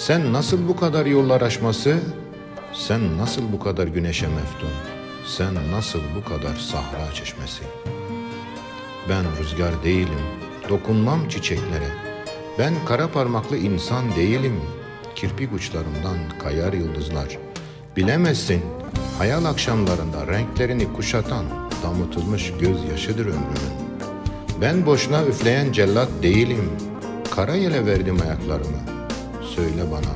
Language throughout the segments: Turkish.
Sen nasıl bu kadar yollar aşması? Sen nasıl bu kadar güneşe meftun? Sen nasıl bu kadar sahra çeşmesi? Ben rüzgar değilim, dokunmam çiçeklere. Ben kara parmaklı insan değilim. Kirpik uçlarımdan kayar yıldızlar. Bilemezsin, hayal akşamlarında renklerini kuşatan damıtılmış gözyaşıdır ömrümün. Ben boşuna üfleyen cellat değilim. Kara yele verdim ayaklarımı. Söyle bana,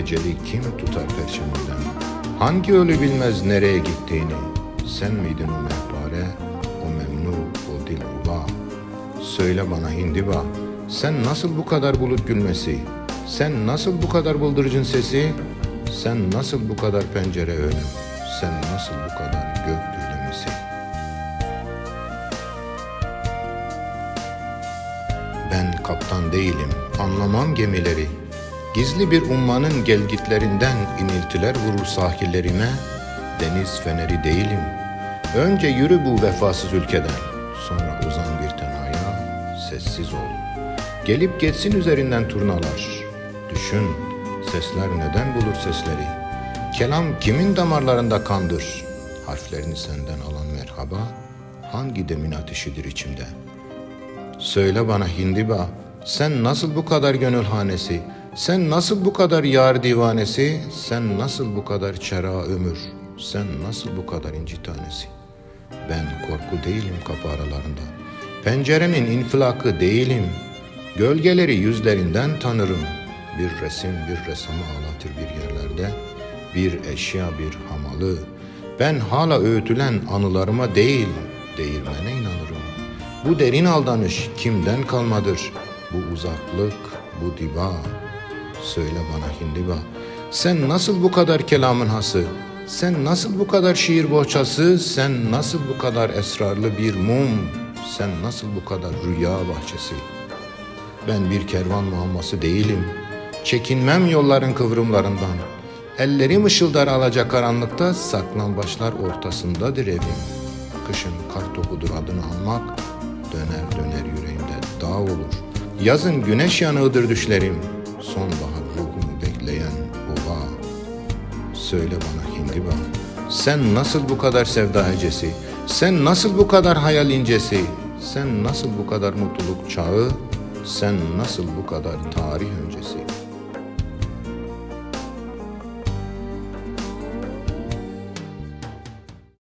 eceli kim tutar perçeminden? Hangi ölü bilmez nereye gittiğini? Sen miydin o mehpare, o memnu, o dilruba? Söyle bana hindiba, sen nasıl bu kadar bulut gülmesi? Sen nasıl bu kadar bıldırcın sesi? Sen nasıl bu kadar pencere önü? Sen nasıl bu kadar gök gürlemesi? Ben kaptan değilim, anlamam gemileri. Gizli bir ummanın gelgitlerinden iniltiler vurur sahillerime. Deniz feneri değilim. Önce yürü bu vefasız ülkeden. Sonra uzan bir tenaya, sessiz ol. Gelip geçsin üzerinden turnalar. Düşün, sesler neden bulur sesleri? Kelam kimin damarlarında kandır? Harflerini senden alan merhaba, hangi demin ateşidir içimde?'' Söyle bana hindiba, sen nasıl bu kadar gönül hanesi, sen nasıl bu kadar yar divanesi, sen nasıl bu kadar çera ömür, sen nasıl bu kadar inci tanesi? Ben korku değilim kapı aralarında, pencerenin infilakı değilim, gölgeleri yüzlerinden tanırım. Bir resim bir ressamı ağlatır bir yerlerde, bir eşya bir hamalı. Ben hala öğütülen anılarıma değil, değirmene inanırım. Bu derin aldanış kimden kalmadır? Bu uzaklık, bu diba. Söyle bana hindiba, sen nasıl bu kadar kelamın hası? Sen nasıl bu kadar şiir bohçası? Sen nasıl bu kadar esrarlı bir mum? Sen nasıl bu kadar rüya bahçesi? Ben bir kervan muamması değilim. Çekinmem yolların kıvrımlarından. Ellerim ışıldar alacak karanlıkta, saklambaçlar ortasındadır evim. Kışın kar topudur adını almak, döner döner yüreğimde dağ olur. Yazın güneş yanığıdır düşlerim, sonbahar bekleyen ova. Söyle bana hindiba, sen nasıl bu kadar sevda hecesi, sen nasıl bu kadar hayal incesi, sen nasıl bu kadar mutluluk çağı, sen nasıl bu kadar tarih öncesi.''